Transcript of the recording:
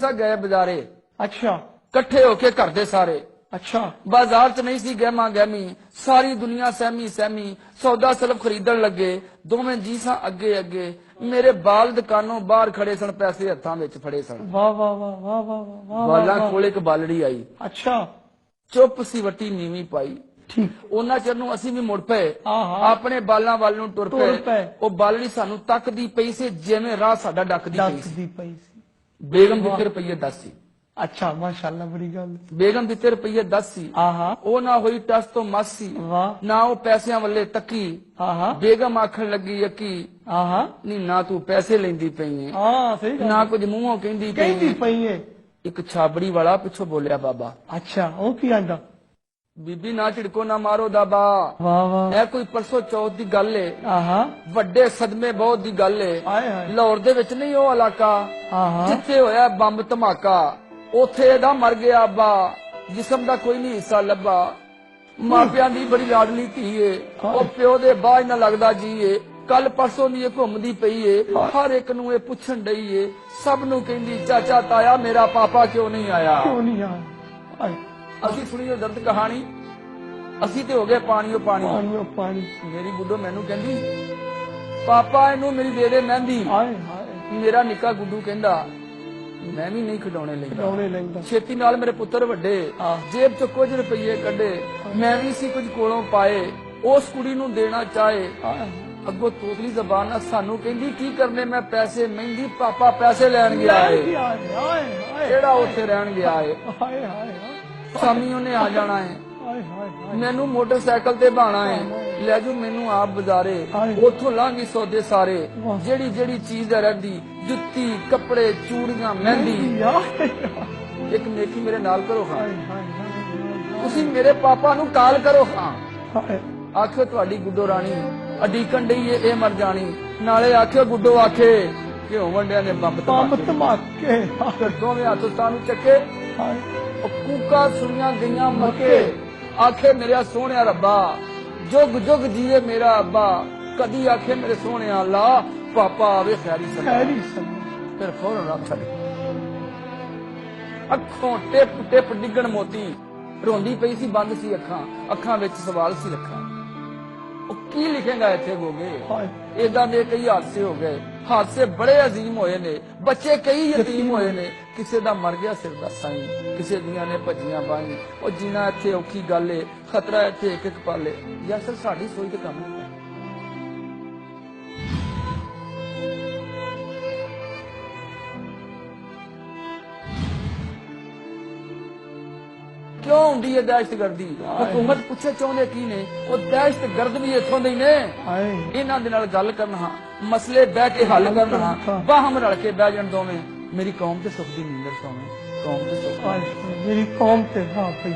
ਸਾ ਗਏ ਬਾਜ਼ਾਰੇ। ਅੱਛਾ। ਇਕੱਠੇ ਹੋ ਕੇ ਘਰ ਦੇ ਸਾਰੇ। ਅੱਛਾ। ਬਾਜ਼ਾਰ 'ਚ ਨਹੀਂ ਸੀ ਗਹਿਮਾ ਗਹਿਮੀ। ਸਾਰੀ ਦੁਨੀਆ ਸਹਿਮੀ ਸਹਿਮੀ ਸੌਦਾ ਸਲਬ ਖਰੀਦਣ ਲੱਗੇ। ਦੋਵੇਂ ਜੀ ਸਾਂ ਅੱਗੇ ਅੱਗੇ। ਮੇਰੇ ਬਾਲ ਦੁਕਾਨੋਂ ਬਾਹਰ ਖੜੇ ਸਨ ਪੈਸੇ ਹੱਥਾਂ ਵਿੱਚ ਫੜੇ ਸਨ। ਵਾਹ ਵਾਹ ਵਾਹ ਵਾਹ ਵਾਹ ਵਾਹ ਬਾਲਾਂ ਕੋਲ ਇੱਕ ਬਾਲੜੀ ਆਈ। ਅੱਛਾ। ਚੁੱਪ ਸੀ ਵੱਟੀ ਨੀਵੀਂ ਪਾਈ। ਠੀਕ। ਉਹਨਾਂ ਚਿਰ ਨੂੰ ਅਸੀਂ ਵੀ ਮੁੜ ਪਏ। ਆਹਾ ਆਪਣੇ ਬਾਲਾਂ ਵੱਲ ਨੂੰ ਟੁਰ ਟੁਰ ਪਏ। ਉਹ ਬਾਲੜੀ ਸਾਨੂੰ ਤੱਕਦੀ ਪਈ ਸੀ ਜਿਵੇਂ ਰਾਹ ਸਾਡਾ ਡੱਕਦੀ ਪਈ ਸੀ। ਬੇਗਮ ਦਿੱਤੇ ਰੁਪਈਏ 10 ਸੀ ਅੱਛਾ ਮਾਸ਼ਾਅੱਲਾ ਬੜੀ ਗੱਲ। ਬੇਗਮ ਦਿੱਤੇ ਰੁਪਈਏ 10 ਸੀ ਆਹਾ। ਉਹ ਨਾ ਹੋਈ ਟਸ ਤੋਂ ਮਸ ਵਾਹ। ਨਾ ਉਹ ਪੈਸਿਆਂ ਵੱਲੇ ਤੱਕੀ। ਆਹਾ। ਬੇਗਮ ਆਖਣ ਲੱਗੀ ਅੱਕੀ ਆਹਾ। ਨਹੀਂ ਨਾ ਤੂੰ ਪੈਸੇ ਲੈਂਦੀ ਪਈ ਏ। ਹਾਂ ਸਹੀ ਗੱਲ ਨਾ ਕੁਝ ਮੂੰਹੋਂ ਕਹਿੰਦੀ ਕਹਿੰਦੀ ਪਈ ਪਈ ਏ। ਇੱਕ ਛਾਬੜੀ ਵਾਲਾ ਪਿੱਛੋਂ ਬੋਲਿਆ ਬਾਬਾ। ਅੱਛਾ ਉਹ ਕੀ ਆਂਦਾ? ਬੀਬੀ ਨਾ ਝਿੜਕੋ ਨਾ ਮਾਰੋ ਦਾਬਾ। ਵਾਹ ਵਾਹ। ਇਹ ਕੋਈ ਪਰਸੋਂ ਚੌਥ ਦੀ ਗੱਲ ਏ। ਆਹਾ। ਵੱਡੇ ਸਦਮੇ ਬਹੁਤ ਦੀ ਗੱਲ ਏ। ਆਏ ਹਾਏ ਲਾਹੌਰ ਦੇ ਵਿੱਚ ਨਹੀਂ ਉਹ ਇਲਾਕਾ। ਆਹਾ। ਜਿੱਥੇ ਹੋਇਆ ਬੰਬ ਧਮਾਕਾ ਉਥੇ ਇਹਦਾ ਮਰ ਗਿਆ ਅੱਬਾ। ਜਿਸਮ ਦਾ ਕੋਈ ਨਹੀਂ ਹਿੱਸਾ ਲੱਭਾ। ਮਾਪਿਆਂ ਦੀ ਬੜੀ ਲਾਡਲੀ ਧੀ ਏ। ਉਹ ਪਿਓ ਦੇ ਬਾਝ ਨਾ ਲੱਗਦਾ ਜੀ ਏ। ਕੱਲ ਪਰਸੋਂ ਦੀ ਇਹ ਘੁੰਮਦੀ ਪਈ ਏ। ਹਰ ਇੱਕ ਨੂੰ ਇਹ ਪੁੱਛਣ ਡਈ ਏ। ਸਭ ਨੂੰ ਕਹਿੰਦੀ ਚਾਚਾ ਤਾਇਆ ਮੇਰਾ ਪਾਪਾ ਕਿਉਂ ਨਹੀਂ ਆਇਆ? ਕਿਉਂ ਨਹੀਂ ਆ ਆਏ। ਅਸੀਂ ਸੁਣੀ ਉਹ ਦਰਦ ਕਹਾਣੀ। ਅਸੀਂ ਤੇ ਹੋ ਗਏ ਪਾਣੀਓ ਪਾਣੀ। ਪਾਣੀ ਉਹ ਪਾਣੀ। ਮੇਰੀ ਗੁੱਡੋ ਮੈਨੂੰ ਕਹਿੰਦੀ ਪਾਪਾ ਇਹਨੂੰ ਮੇਰੀ ਦੇ ਦੇ ਮਹਿੰਦੀ। ਆਏ ਹਾਏ। ਮੇਰਾ ਨਿੱਕਾ ਗੁੱਡੂ ਕਹਿੰਦਾ ਮੈਂ ਵੀ ਨਹੀਂ ਖਿਡੌਣੇ ਲੈਂਦਾ। ਡੌਣੇ ਲੈਂਦਾ। ਛੇਤੀ ਨਾਲ ਮੇਰੇ ਪੁੱਤਰ ਵੱਡੇ। ਜੇਬ ਚ ਕੁਝ ਰੁਪਏ ਕੱਢੇ। ਮੈਂ ਵੀ ਸੀ ਕੁਝ ਕੋਲੋਂ ਪਾਏ। ਉਸ ਕੁੜੀ ਨੂੰ ਦੇਣਾ ਚਾਹੇ। ਆਏ ਅੱਗੋਂ ਤੋਤਲੀ ਜ਼ਬਾਨ ਨਾਲ ਸਾਨੂੰ ਕਹਿੰਦੀ ਕੀ ਕਰਨੇ ਮੈਂ ਪੈਸੇ ਮਹਿੰਦੀ ਪਾਪਾ ਪੈਸੇ ਲੈਣ ਗਿਆ ਏ। ਹਾਏ ਕਿਹੜਾ ਉੱਥੇ ਰਹਿਣ ਗਿਆ ਏ? ਹਾਏ ਹਾਏ। ਸਾਮੀ ਉਹਨੇ ਆ ਜਾਣਾ ਹਾਏ ਮੈਨੂੰ ਮੋਟਰਸਾਈਕਲ ਤੇ ਬਾਣਾ ਏ ਲੈ ਜੂ ਮੈਨੂੰ ਆਪ ਬਾਜ਼ਾਰੇ। ਉਥੋਂ ਲਾਂਗੀ ਸੌਦੇ ਸਾਰੇ। ਜਿਹੜੀ ਜਿਹੜੀ ਚੀਜ਼ ਰਹਿੰਦੀ ਜੁੱਤੀ ਕੱਪੜੇ ਚੂੜੀਆਂ ਮਹਿੰਦੀ। ਇੱਕ ਨੇਕੀ ਮੇਰੇ ਨਾਲ ਕਰੋ ਹਾਂ। ਤੁਸੀਂ ਮੇਰੇ ਪਾਪਾ ਨੂੰ ਕਾਲ ਕਰੋ ਹਾਂ। ਆਖਿਓ ਤੁਹਾਡੀ ਗੁੱਡੋ ਰਾਣੀ ਅਡੀਕਣ ਡਈ ਇਹ ਮਰ ਜਾਣੀ। ਨਾਲੇ ਆਖਿਓ ਗੁੱਡੋ ਆਖੇ ਕਿ ਵੰਡਿਆਂ ਨੇ ਬੰਬ ਧਮਾਕੇ। ਦੋਵੇਂ ਹੱਥ ਸਾਨੂੰ ਚੱਕੇ। ਉਹ ਕੂਕਾ ਸੁਣੀਆਂ ਗਈਆਂ ਮੱਕੇ। ਆਖੇ ਮੇਰਾ ਸੋਹਣਿਆ ਰੱਬਾ ਜੁਗ ਜੁਗ ਜੀਵੇ ਮੇਰਾ ਅੱਬਾ। ਕਦੀ ਆਖੇ ਮੇਰੇ ਸੋਹਣਿਆ ਅੱਲਾ ਪਾਪਾ ਆਵੇ ਖੈਰੀ ਸਦਾ ਖੈਰੀ ਸਨ ਫਿਰ ਫੌਰਨ ਰੱਖ ਛੱਡ ਅੱਖੋਂ ਟਿਪ ਟਿਪ ਡਿੱਗਣ ਮੋਤੀ। ਰੋਂਦੀ ਪਈ ਸੀ ਬੰਦ ਸੀ ਅੱਖਾਂ। ਅੱਖਾਂ ਵਿੱਚ ਸਵਾਲ ਸੀ ਲੱਖਾਂ। ਉਹ ਕੀ ਲਿਖੇਗਾ ਇੱਥੇ ਗੋਗੇ? ਹਾਏ। ਇਦਾਂ ਦੇ ਕਈ ਹਾਦਸੇ ਹੋ ਗਏ। ਹਾਦਸੇ ਬੜੇ ਅਜ਼ੀਮ ਹੋਏ ਨੇ। ਬੱਚੇ ਕਈ ਯਤੀਮ ਹੋਏ ਨੇ। ਕਿਸੇ ਦਾ ਮਰ ਗਿਆ ਸਿਰ ਦਾ ਸਾਈਂ। ਕਿਸੇ ਦੀਆਂ ਨੇ ਭੱਜੀਆਂ ਬਾਈ ਉਹ ਜਿਨਾ ਇੱਥੇ ਔਖੀ ਗੱਲ ਏ ਖਤਰਾ ਇੱਥੇ ਇੱਕ ਇੱਕ ਪਾਲੇ ਯਾ ਸਰ ਸਾਡੀ ਸੋਚ ਤੇ ਕੰਮ ਕਿਉਂ ਹੁੰਦੀ ਹੈ ਦਹਿਸ਼ਤਗਰਦੀ ਹਕੂਮਤ ਪੁੱਛੇ ਚਾਹੁੰਦੇ ਕੀ ਨੇ? ਉਹ ਦਹਿਸ਼ਤਗਰਦ ਵੀ ਇੱਥੋਂ ਦੇ ਹੀ ਨੇ। ਇਹਨਾਂ ਦੇ ਨਾਲ ਗੱਲ ਕਰਨਾ ਮਸਲੇ ਬਹਿ ਕੇ ਹੱਲ ਕਰਨਾ ਬਾਹਮ ਰਲ ਕੇ ਬਹਿ ਜਾਣ ਦੋਵੇਂ। ਮੇਰੀ ਕੌਮ ਤੇ ਸੁਖ ਦੀ ਨੀਂਦਰ ਸੋਵੇਂ। ਕੌਮ ਤੇ ਸੁਖ ਮੇਰੀ ਕੌਮ ਤੇ ਹਾਂ ਪਈ